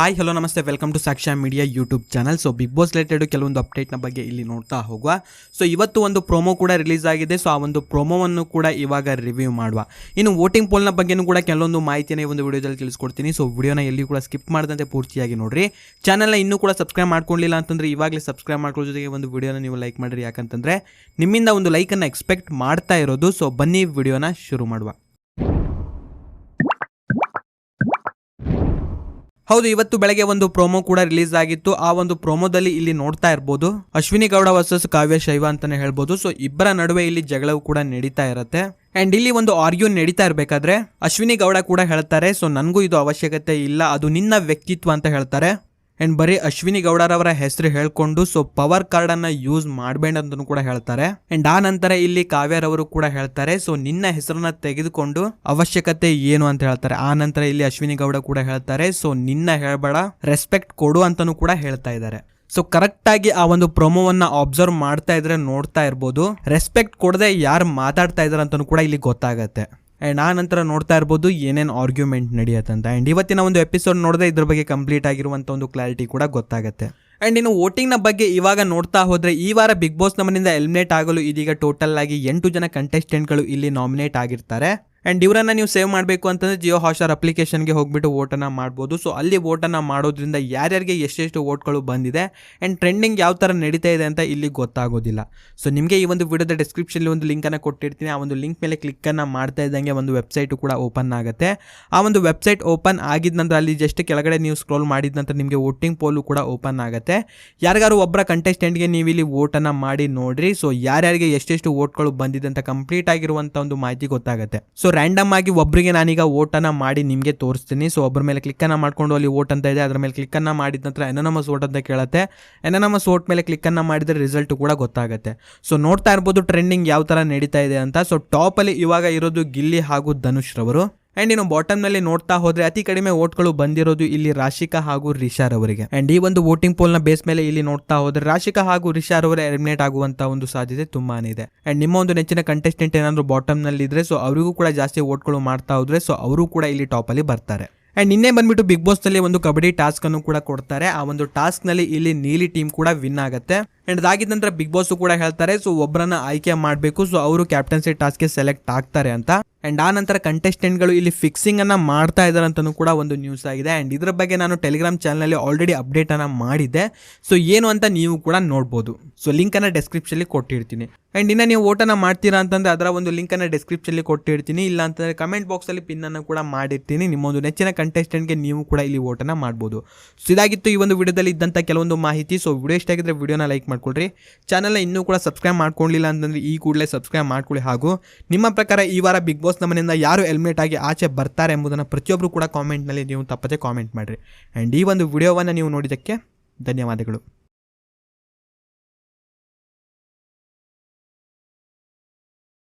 Hi hello ನಮಸ್ತೆ welcome to Saksha media YouTube channel so big boss related ಕೆಲವೊಂದು ಅಪ್ಡೇಟ್ನ ಬಗ್ಗೆ ಇಲ್ಲಿ ನೋಡ್ತಾ ಹೋಗುವ. ಸೊ ಇವತ್ತು ಒಂದು ಪ್ರೋಮೋ ಕೂಡ ರಿಲೀಸ್ ಆಗಿದೆ. ಸೊ ಆ ಒಂದು ಪ್ರೋಮೋವನ್ನು ಕೂಡ ಇವಾಗ ರಿವ್ಯೂ ಮಾಡುವ. ಇನ್ನು ವೋಟಿಂಗ್ ಪೋಲ್ನ ಬಗ್ಗೆನೂ ಕೂಡ ಕೆಲವೊಂದು ಮಾಹಿತಿಯನ್ನು ಈ ಒಂದು ವಿಡಿಯೋದಲ್ಲಿ ತಿಳಿಸ್ಕೊಡ್ತೀನಿ. ಸೊ ವಿಡಿಯೋನ ಎಲ್ಲಿ ಕೂಡ ಸ್ಕಿಪ್ ಮಾಡದಂತೆ ಪೂರ್ತಿಯಾಗಿ ನೋಡಿರಿ. ಚಾನಲ್ನ ಇನ್ನೂ ಕೂಡ ಸಬ್ಸ್ಕ್ರೈಬ್ ಮಾಡ್ಕೊಳ್ಳಿಲ್ಲ ಅಂತಂದರೆ ಇವಾಗಲೇ ಸಬ್ಸ್ಕ್ರೈಬ್ ಮಾಡ್ಕೊಳ್ಳೋ ಜೊತೆಗೆ ಒಂದು ವಿಡಿಯೋನ ನೀವು ಲೈಕ್ ಮಾಡಿರಿ. ಯಾಕಂತಂದರೆ ನಿಮ್ಮಿಂದ ಒಂದು ಲೈಕನ್ನು ಎಕ್ಸ್ಪೆಕ್ಟ್ ಮಾಡ್ತಾ ಇರೋದು. ಸೊ ಬನ್ನಿ ವಿಡಿಯೋನ ಶುರು ಮಾಡುವ. ಹೌದು, ಇವತ್ತು ಬೆಳಗ್ಗೆ ಒಂದು ಪ್ರೋಮೋ ಕೂಡ ರಿಲೀಸ್ ಆಗಿತ್ತು. ಆ ಒಂದು ಪ್ರೋಮೋದಲ್ಲಿ ಇಲ್ಲಿ ನೋಡ್ತಾ ಇರ್ಬೋದು. ಅಶ್ವಿನಿ ಗೌಡ ವರ್ಸಸ್ ಕಾವ್ಯ ಶೈವ ಅಂತಾನೆ ಹೇಳ್ಬೋದು. ಸೊ ಇಬ್ಬರ ನಡುವೆ ಇಲ್ಲಿ ಜಗಳವು ಕೂಡ ನಡೀತಾ ಇರುತ್ತೆ. ಅಂಡ್ ಇಲ್ಲಿ ಒಂದು ಆರ್ಗ್ಯೂ ನಡೀತಾ ಇರಬೇಕಾದ್ರೆ, ಅಶ್ವಿನಿ ಗೌಡ ಕೂಡ ಹೇಳ್ತಾರೆ ಸೊ ನನಗೂ ಇದು ಅವಶ್ಯಕತೆ ಇಲ್ಲ. ಅದು ನಿನ್ನ ವ್ಯಕ್ತಿತ್ವ ಅಂತ ಹೇಳ್ತಾರೆ. ಅಂಡ್ ಬರೀ ಅಶ್ವಿನಿ ಗೌಡರವರ ಹೆಸರು ಹೇಳ್ಕೊಂಡು ಸೊ ಪವರ್ ಕಾರ್ಡ್ ಅನ್ನ ಯೂಸ್ ಮಾಡಬೇಡ ಅಂತಲೂ ಕೂಡ ಹೇಳ್ತಾರೆ. ಅಂಡ್ ಆ ನಂತರ ಇಲ್ಲಿ ಕಾವ್ಯರವರು ಕೂಡ ಹೇಳ್ತಾರೆ ಸೊ ನಿನ್ನ ಹೆಸರನ್ನ ತೆಗೆದುಕೊಂಡು ಅವಶ್ಯಕತೆ ಏನು ಅಂತ ಹೇಳ್ತಾರೆ. ಆ ನಂತರ ಇಲ್ಲಿ ಅಶ್ವಿನಿ ಗೌಡ ಕೂಡ ಹೇಳ್ತಾರೆ ಸೊ ನಿನ್ನ ಹೇಳಬೇಡ ರೆಸ್ಪೆಕ್ಟ್ ಕೊಡು ಅಂತಲೂ ಕೂಡ ಹೇಳ್ತಾ ಇದ್ದಾರೆ. ಸೊ ಕರೆಕ್ಟ್ ಆಗಿ ಆ ಒಂದು ಪ್ರೊಮೋವನ್ನ ಅಬ್ಸರ್ವ್ ಮಾಡ್ತಾ ಇದ್ರೆ ನೋಡ್ತಾ ಇರ್ಬೋದು. ರೆಸ್ಪೆಕ್ಟ್ ಕೊಡದೆ ಯಾರು ಮಾತಾಡ್ತಾ ಇದಾರೆ ಅಂತಲೂ ಕೂಡ ಇಲ್ಲಿ ಗೊತ್ತಾಗತ್ತೆ. ಆ್ಯಂಡ್ ಆ ನಂತರ ನೋಡ್ತಾ ಇರ್ಬೋದು ಏನೇನು ಆರ್ಗ್ಯುಮೆಂಟ್ ನಡೆಯುತ್ತಂತ ಆ್ಯಂಡ್ ಇವತ್ತಿನ ಒಂದು ಎಪಿಸೋಡ್ ನೋಡಿದ್ರೆ ಇದ್ರ ಬಗ್ಗೆ ಕಂಪ್ಲೀಟ್ ಆಗಿರುವಂಥ ಒಂದು ಕ್ಲಾರಿಟಿ ಕೂಡ ಗೊತ್ತಾಗುತ್ತೆ. ಆ್ಯಂಡ್ ಇನ್ನು ವೋಟಿಂಗ್ನ ಬಗ್ಗೆ ಇವಾಗ ನೋಡ್ತಾ ಹೋದರೆ ಈ ವಾರ ಬಿಗ್ ಬಾಸ್ ನಮ್ಮನಿಂದ ಎಲಿಮಿನೇಟ್ ಆಗಲು ಇದೀಗ ಟೋಟಲ್ ಆಗಿ ಎಂಟು ಜನ ಕಂಟೆಸ್ಟೆಂಟ್ಗಳು ಇಲ್ಲಿ ನಾಮಿನೇಟ್ ಆಗಿರ್ತಾರೆ. ಆ್ಯಂಡ್ ಇವರನ್ನು ನೀವು ಸೇವ್ ಮಾಡಬೇಕು ಅಂತಂದ್ರೆ ಜಿಯೋ ಹಾಸ್ಟಾರ್ ಅಪ್ಲಿಕೇಶನ್ಗೆ ಹೋಗ್ಬಿಟ್ಟು ಓಟನ್ನು ಮಾಡ್ಬೋದು. ಸೊ ಅಲ್ಲಿ ಓಟನ್ನು ಮಾಡೋದ್ರಿಂದ ಯಾರ್ಯಾರಿಗೆ ಎಷ್ಟೆಷ್ಟು ವೋಟ್ಗಳು ಬಂದಿದೆ ಆ್ಯಂಡ್ ಟ್ರೆಂಡಿಂಗ್ ಯಾವ ಥರ ನಡೀತಾ ಇದೆ ಅಂತ ಇಲ್ಲಿ ಗೊತ್ತಾಗೋದಿಲ್ಲ. ಸೊ ನಿಮಗೆ ಈ ಒಂದು ವಿಡಿಯೋದ ಡಿಸ್ಕ್ರಿಪ್ಷನ್ಲಿ ಒಂದು ಲಿಂಕನ್ನು ಕೊಟ್ಟಿರ್ತೀನಿ. ಆ ಒಂದು ಲಿಂಕ್ ಮೇಲೆ ಕ್ಲಿಕ್ಕನ್ನು ಮಾಡ್ತಾ ಇದ್ದಂಗೆ ಒಂದು ವೆಬ್ಸೈಟು ಕೂಡ ಓಪನ್ ಆಗುತ್ತೆ. ಆ ಒಂದು ವೆಬ್ಸೈಟ್ ಓಪನ್ ಆಗಿದ ನಂತರ ಅಲ್ಲಿ ಜಸ್ಟ್ ಕೆಳಗಡೆ ನೀವು ಸ್ಕ್ರೋಲ್ ಮಾಡಿದ ನಂತರ ನಿಮಗೆ ವೋಟಿಂಗ್ ಪೋಲು ಕೂಡ ಓಪನ್ ಆಗುತ್ತೆ. ಯಾರಿಗಾರು ಒಬ್ಬರ ಕಂಟೆಸ್ಟೆಂಟ್ಗೆ ನೀವು ಇಲ್ಲಿ ವೋಟನ್ನು ಮಾಡಿ ನೋಡಿರಿ. ಸೊ ಯಾರ್ಯಾರಿಗೆ ಎಷ್ಟೆಷ್ಟು ವೋಟ್ಗಳು ಬಂದಿದೆ ಅಂತ ಕಂಪ್ಲೀಟ್ ಆಗಿರುವಂಥ ಒಂದು ಮಾಹಿತಿ ಗೊತ್ತಾಗುತ್ತೆ. ಸೊ ರ್ಯಾಂಡಮ್ ಆಗಿ ಒಬ್ಬರಿಗೆ ನಾನೀಗ ವೋಟನ್ನು ಮಾಡಿ ನಿಮಗೆ ತೋರಿಸ್ತೀನಿ. ಸೊ ಒಬ್ಬರ ಮೇಲೆ ಕ್ಲಿಕ್ಕನ್ನು ಮಾಡ್ಕೊಂಡು ಅಲ್ಲಿ ಓಟ್ ಅಂತ ಇದೆ, ಅದರ ಮೇಲೆ ಕ್ಲಿಕ್ಕನ್ನು ಮಾಡಿದ ನಂತರ ಎನನಮಸ್ ಓಟ್ ಅಂತ ಕೇಳುತ್ತೆ. ಎನನಮಸ್ ಓಟ್ ಮೇಲೆ ಕ್ಲಿಕ್ಕನ್ನು ಮಾಡಿದರೆ ರಿಸಲ್ಟ್ ಕೂಡ ಗೊತ್ತಾಗುತ್ತೆ. ಸೊ ನೋಡ್ತಾ ಇರ್ಬೋದು ಟ್ರೆಂಡಿಂಗ್ ಯಾವ ಥರ ನಡೀತಾ ಇದೆ ಅಂತ. ಸೊ ಟಾಪಲ್ಲಿ ಇವಾಗ ಇರೋದು ಗಿಲ್ಲಿ ಹಾಗೂ ಧನುಷ್ ರವರು. ಅಂಡ್ ಇನ್ನು ಬಾಟಮ್ನಲ್ಲಿ ನೋಡ್ತಾ ಹೋದ್ರೆ ಅತಿ ಕಡಿಮೆ ವೋಟ್ಗಳು ಬಂದಿರೋದು ಇಲ್ಲಿ ರಾಶಿಕಾ ಹಾಗೂ ರಿಷಾರ್ ಅವರಿಗೆ. ಅಂಡ್ ಈ ಒಂದು ವೋಟಿಂಗ್ ಪೋಲ್ನ ಬೇಸ್ ಮೇಲೆ ಇಲ್ಲಿ ನೋಡ್ತಾ ಹೋದ್ರೆ ರಾಶಿಕಾ ಹಾಗೂ ರಿಷಾರ್ ಅವರ ಎಲಿಮಿನೇಟ್ ಆಗುವಂತ ಒಂದು ಸಾಧ್ಯತೆ ತುಂಬಾನೇ ಇದೆ. ಅಂಡ್ ನಿಮ್ಮ ಒಂದು ನೆಚ್ಚಿನ ಕಂಟೆಸ್ಟೆಂಟ್ ಏನಾದ್ರು ಬಾಟಮ್ನಲ್ಲಿ ಇದ್ರೆ ಸೊ ಅವರಿಗೂ ಕೂಡ ಜಾಸ್ತಿ ವೋಟ್ಗಳು ಮಾಡ್ತಾ ಹೋದ್ರೆ ಸೊ ಅವರು ಕೂಡ ಇಲ್ಲಿ ಟಾಪ್ ಅಲ್ಲಿ ಬರ್ತಾರೆ. ಅಂಡ್ ನಿನ್ನೆ ಬಂದ್ಬಿಟ್ಟು ಬಿಗ್ ಬಾಸ್ನಲ್ಲಿ ಒಂದು ಕಬಡ್ಡಿ ಟಾಸ್ಕ್ ಅನ್ನು ಕೂಡ ಕೊಡ್ತಾರೆ. ಆ ಒಂದು ಟಾಸ್ಕ್ನಲ್ಲಿ ಇಲ್ಲಿ ನೀಲಿ ಟೀಮ್ ಕೂಡ ವಿನ್ ಆಗುತ್ತೆ. ಅಂಡ್ ಅದಾಗಿದ ನಂತರ ಬಿಗ್ ಬಾಸ್ ಕೂಡ ಹೇಳ್ತಾರೆ ಸೊ ಒಬ್ಬರನ್ನ ಆಯ್ಕೆ ಮಾಡಬೇಕು ಸೊ ಅವರು ಕ್ಯಾಪ್ಟನ್ಸಿ ಟಾಸ್ಕ್ಗೆ ಸೆಲೆಕ್ಟ್ ಆಗ್ತಾರೆ ಅಂತ. ಅಂಡ್ ಆ ನಂತರ ಕಂಟೆಸ್ಟೆಂಟ್ಗಳು ಇಲ್ಲಿ ಫಿಕ್ಸಿಂಗ್ ಅನ್ನು ಮಾಡ್ತಾ ಇದ್ದಾರೆ ಅಂತಾನೂ ಕೂಡ ಒಂದು ನ್ಯೂಸ್ ಆಗಿದೆ. ಆ್ಯಂಡ್ ಇದ್ರ ಬಗ್ಗೆ ನಾನು ಟೆಲಿಗ್ರಾಮ್ ಚಾನಲ್ ಆಲ್ರೆಡಿ ಅಪ್ಡೇಟ್ ಅನ್ನ ಮಾಡಿದ್ದೆ. ಸೊ ಏನು ಅಂತ ನೀವು ಕೂಡ ನೋಡ್ಬೋದು. ಸೊ ಲಿಂಕ್ ಅನ್ನು ಡಿಸ್ಕ್ರಿಪ್ಷನ್ ಅಲ್ಲಿ ಕೊಟ್ಟಿರ್ತೀನಿ. ಆ್ಯಂಡ್ ಇನ್ನ ನೀವು ಓಟನ ಮಾಡ್ತೀರಾ ಅಂತಂದ್ರೆ ಅದರ ಒಂದು ಲಿಂಕ್ ಅನ್ನು ಡಿಸ್ಕ್ರಿಪ್ಷನ್ ಅಲ್ಲಿ ಕೊಟ್ಟಿರ್ತೀನಿ. ಇಲ್ಲ ಅಂತಂದರೆ ಕಮೆಂಟ್ ಬಾಕ್ಸ್ ಅಲ್ಲಿ ಪಿನ್ ಅನ್ನು ಕೂಡ ಮಾಡಿರ್ತೀನಿ. ನಿಮ್ಮ ಒಂದು ನೆಚ್ಚಿನ ಕಂಟೆಸ್ಟೆಂಟ್ಗೆ ನೀವು ಕೂಡ ಇಲ್ಲಿ ಓಟನ ಮಾಡ್ಬೋದು. ಸೊ ಇದಾಗಿತ್ತು ಈ ಒಂದು ವಿಡಿಯೋದಲ್ಲಿ ಇದ್ದಂಥ ಕೆಲವೊಂದು ಮಾಹಿತಿ. ಸೊ ವಿಡಿಯೋ ಇಷ್ಟ ಆಗಿದ್ರೆ ವಿಡಿಯೋನ ಲೈಕ್ ಮಾಡ್ಕೊಳ್ರಿ. ಚಾನಲ್ನ ಇನ್ನೂ ಕೂಡ ಸಬ್ಸ್ಕ್ರೈಬ್ ಮಾಡ್ಕೊಳ್ಳಿಲ್ಲ ಅಂತಂದ್ರೆ ಈ ಕೂಡಲೇ ಸಬ್ಸ್ಕ್ರೈಬ್ ಮಾಡ್ಕೊಳ್ಳಿ. ಹಾಗೂ ನಿಮ್ಮ ಪ್ರಕಾರ ಈ ವಾರ ಬಿಗ್ ಬಾಸ್ ನಮ್ಮನೆಯಿಂದ ಯಾರು ಎಲಿಮಿನೇಟ್ ಆಗಿ ಆಚೆ ಬರ್ತಾರೆ ಎಂಬುದನ್ನು ಪ್ರತಿಯೊಬ್ಬರು ಕೂಡ ಕಾಮೆಂಟ್ನಲ್ಲಿ ನೀವು ತಪ್ಪದೆ ಕಾಮೆಂಟ್ ಮಾಡಿರಿ. ಆ್ಯಂಡ್ ಈ ಒಂದು ವಿಡಿಯೋವನ್ನು ನೀವು ನೋಡಿದ್ದಕ್ಕೆ ಧನ್ಯವಾದಗಳು.